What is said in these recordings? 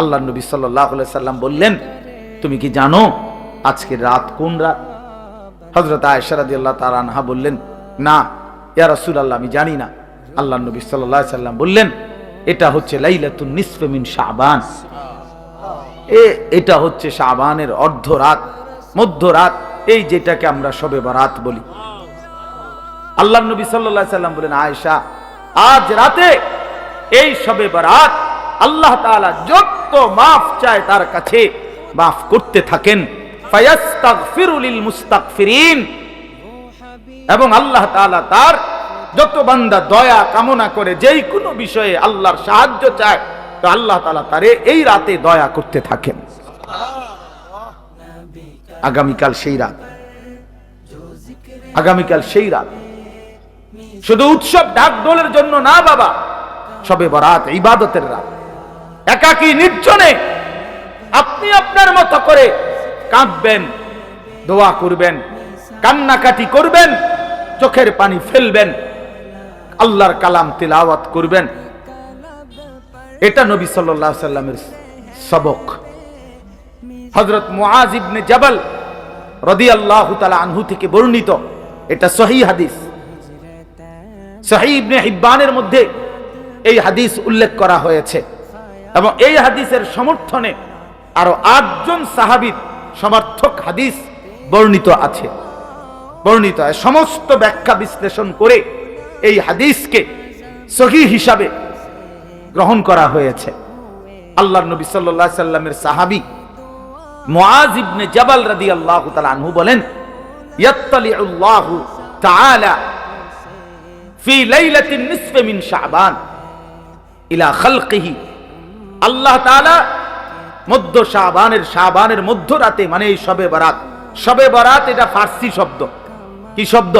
আল্লাহ নবী সাল্লাহ সাল্লাম বললেন, তুমি কি জানো আজকে রাত কোন রাত? হজরত আয়সারাদি আল্লাহ তার আনহা বললেন, না, ইয়া রসুল আল্লাহ আমি জানি না। আল্লাহ নবী সাল্লাহ সাল্লাম বললেন, এটা হচ্ছে লাইলাতুন নিসফে মিন শাবান। এ, এটা হচ্ছে শাবানের অর্ধ রাত, মধ্য রাত, এই যেটাকে আমরা সবে বারাত বলি। আল্লাহ নবী সাল্লাহ সাল্লাম বলেন আয়েশা, আজ রাতে এই সবে বারাত আল্লাহ তাআলা যত মাফ চায় তার কাছে মাফ করতে থাকেন। এবং আল্লাহ তাআলা তার যত বান্দা দয়া কামনা করে যেই কোনো বিষয়ে আল্লাহর সাহায্য চায়, তো আল্লাহ তাআলা তারে এই রাতে দয়া করতে থাকেন। আগামীকাল সেই রাত। আগামীকাল সেই রাত। শুধু উৎসব ডাক দোলের জন্য না বাবা, সবে বরাত, ইবাদতের রাত। একাকী নির্জনে আপনি আপনার মতো করে কাঁদবেন, দোয়া করবেন, কান্নাকাটি করবেন, চোখের পানি ফেলবেন, আল্লাহর কালাম তিলাওয়াত করবেন। এটা নবী আলাইহি সাল্লামের সবক। হযরত মুআজ ইবনে জাবাল রাদিয়াল্লাহু তাআলা আনহু থেকে বর্ণিত এটা সহিহ হাদিস। সহিহ ইবনে হিব্বানের মধ্যে এই হাদিস উল্লেখ করা হয়েছে। এবং এই হাদিসের সমর্থনে আরও আটজন সাহাবীর সমর্থক হাদিস বর্ণিত আছে। বর্ণিত সমস্ত ব্যাখ্যা বিশ্লেষণ করে এই হাদিসকে সহি হিসাবে গ্রহণ করা হয়েছে। আল্লাহ নবী আলাইহি সাল্লামের সাহাবী মুআজ ইবনে জাবাল রাদিয়াল্লাহু তাআলা আনহু বলেন ফি লাইলাতিন নিসফে মিন শাবান ইলা খালকিহি আল্লাহ মধ্য শাবানের শাবানের মধ্য রাতে মানে এই শবে বরাত। সবে বরাত এটা ফার্সি শব্দ। কি শব্দ?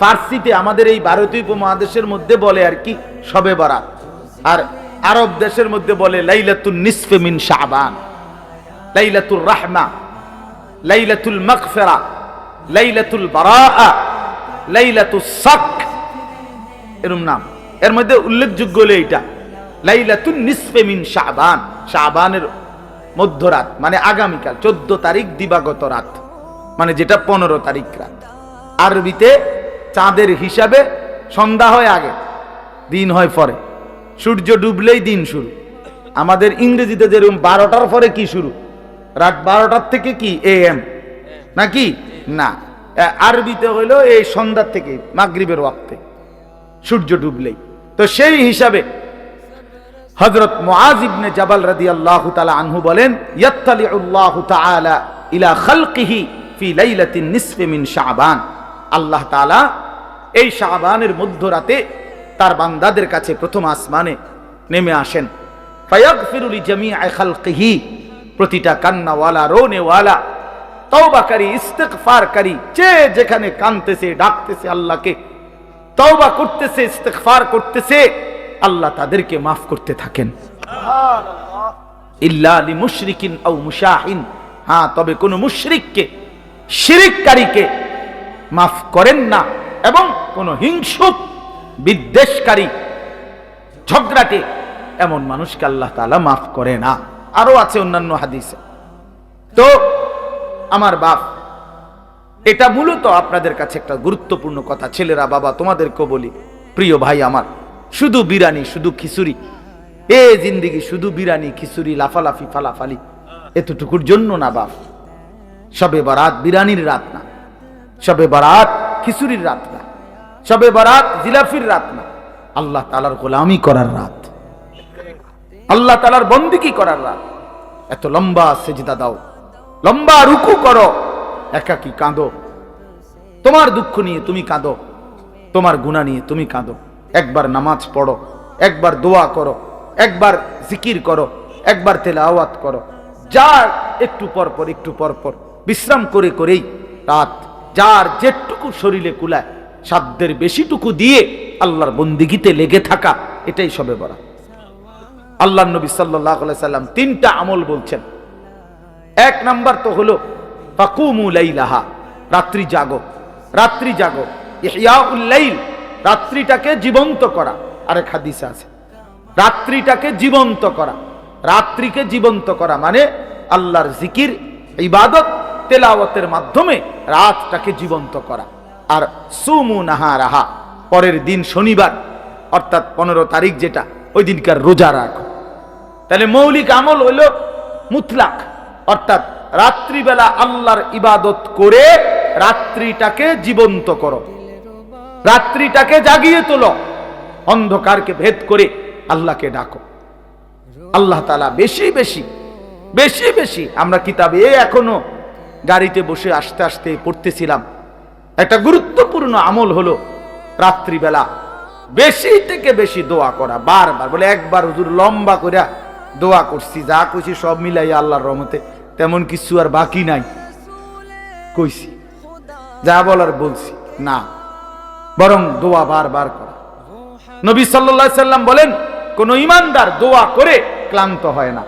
ফার্সিতে আমাদের এই ভারতীয় উপমহাদেশের মধ্যে বলে আর কি, শবে বরাত। আর আরব দেশের মধ্যে বলে লাইলাতুন নিসফে মিন শাবান। লাইলাতুল রাহমা, লাইলাতুল মাগফিরা, লাইলাতুল বারাআ, লাইলাতুস সাক এরম নাম। এর মধ্যে উল্লেখযোগ্য হলো এইটা। লাইলাতুন নিসফে মিন শাবান। শাবানের মধ্যরাত মানে আগামীকাল, চোদ্দ তারিখ দিবাগত রাত মানে যেটা পনেরো তারিখ রাত। আরবিতে চাঁদের হিসাবে সন্ধ্যা হয় আগে, দিন হয় পরে। সূর্য ডুবলেই দিন শুরু। আমাদের ইংরেজিতে যেরকম বারোটার পরে কি শুরু? রাত বারোটার থেকে কি, এ এম? নাকি? না। আরবিতে হইল এই সন্ধ্যার থেকে, মাগরিবের ওয়াক্তে। সূর্য ডুবলেই। তো সেই হিসাবে হযরত মুআজ ইবনে জাবাল রাদিয়াল্লাহু তাআলা আনহু বলেন, ইয়াত্তালিউল্লাহু তাআলা ইলা খালকিহি ফি লাইলাতিন নিসফি মিন শাবান। আল্লাহ তাআলা এই শাবানের মধ্যরাতে তার বান্দাদের কাছে প্রথম আসমানে নেমে আসেন। ফায়াগফিরু লিজামিআ খালকিহি, প্রতিটা কান্নাওয়ালা, রোনেওয়ালা, তওবাকারী, ইস্তেগফারকারী, যে যেখানে কানতেছে ডাকতেছে আল্লাহকে, তওবা করতেছে, ইস্তেগফার করতেছে আল্লাহ তাদেরকে মাফ করতে থাকেন। ইল্লা মুশরিকিন আও মুশাহিন। হ্যাঁ তবে কোন মুশরিককে, শিরিককারীকে মাফ করেন না এবং কোন হিংসুক, বিদ্বেষকারী ঝগড়াটে এমন মানুষকে আল্লাহ তাআলা মাফ করে না। আরও আছে অন্যান্য হাদিসে। তো আমার বাপ, এটা মূলত আপনাদের কাছে একটা গুরুত্বপূর্ণ কথা। ছেলেরা, বাবা, তোমাদেরকেও বলি, প্রিয় ভাই আমার শুধু বিরানি, শুধু খিচুড়ি। এ জিন্দিগি, শুধু বিরানি, খিচুড়ি, লাফালাফি, ফালাফালি। এতটুকুর জন্য না বাপ। সবে বারাত বিরানির রাত না। সবে বারাত খিচুড়ির রাত না। সবে বারাত জিলাফির রাত না। আল্লাহ তালার গোলামি করার রাত। আল্লাহ তালার বন্দিকি করার রাত। এত লম্বা সেজদা দাও। লম্বা রুকু করো। একাকি কাঁদো। তোমার দুঃখ নিয়ে তুমি কাঁদো। তোমার গুণা নিয়ে তুমি কাঁদো। একবার নামাজ পড়ো, একবার দোয়া করো, একবার জিকির করো, একবার তেলাওয়াত করো। যার একটু পর পর, একটু পর পর, বিশ্রাম করে করেই রাত, যার যেটুকু শরীরে কুলায়, সাধ্যের বেশিটুকু দিয়ে আল্লাহর বন্দিগিতে লেগে থাকা, এটাই সবে বলা আল্লাহ নবী সাল্লাহ সাল্লাম তিনটা আমল বলছেন। এক নাম্বার তো হলো, ফাকুমু লাইলাহা, রাত্রি জাগো রাত্রি জাগো। ইহয়াউল লাইল রাত্রিটাকে জীবন্ত করা। আরেক হাদিসে আছে। রাত্রিটাকে জীবন্ত করা। রাত্রিকে জীবন্ত করা মানে আল্লাহর জিকির, ইবাদত, তেলাওয়াতের মাধ্যমে রাতটাকে জীবন্ত করা। আর সুমু নাহা রাহা পরের দিন শনিবার, অর্থাৎ পনেরো তারিখ যেটা, ওই দিনকার রোজা রাখো। তাহলে মৌলিক আমল হইল মুতলাক, অর্থাৎ রাত্রিবেলা আল্লাহর ইবাদত করে রাত্রিটাকে জীবন্ত করো। রাত্রিটাকে জাগিয়ে তোলো। অন্ধকারকে ভেদ করে আল্লাহকে ডাকো। আল্লাহ তালা বেশি বেশি বেশি বেশি, আমরা কিতাবে এখনও গাড়িতে বসে আস্তে আস্তে পড়তেছিলাম। একটা গুরুত্বপূর্ণ আমল হলো রাত্রিবেলা বেশি থেকে বেশি দোয়া করা, বারবার বলে একবার হুজুর লম্বা করে দোয়া করছি, যা কইছি সব মিলাই আল্লাহর রহমতে, তেমন কিছু আর বাকি নাই। কইছি, যা বলার বলছি, না। বরং দোয়া বারবার করে। নবী সাল্লাম বলেন কোন ইমানদার দোয়া করে ক্লান্ত হয় না।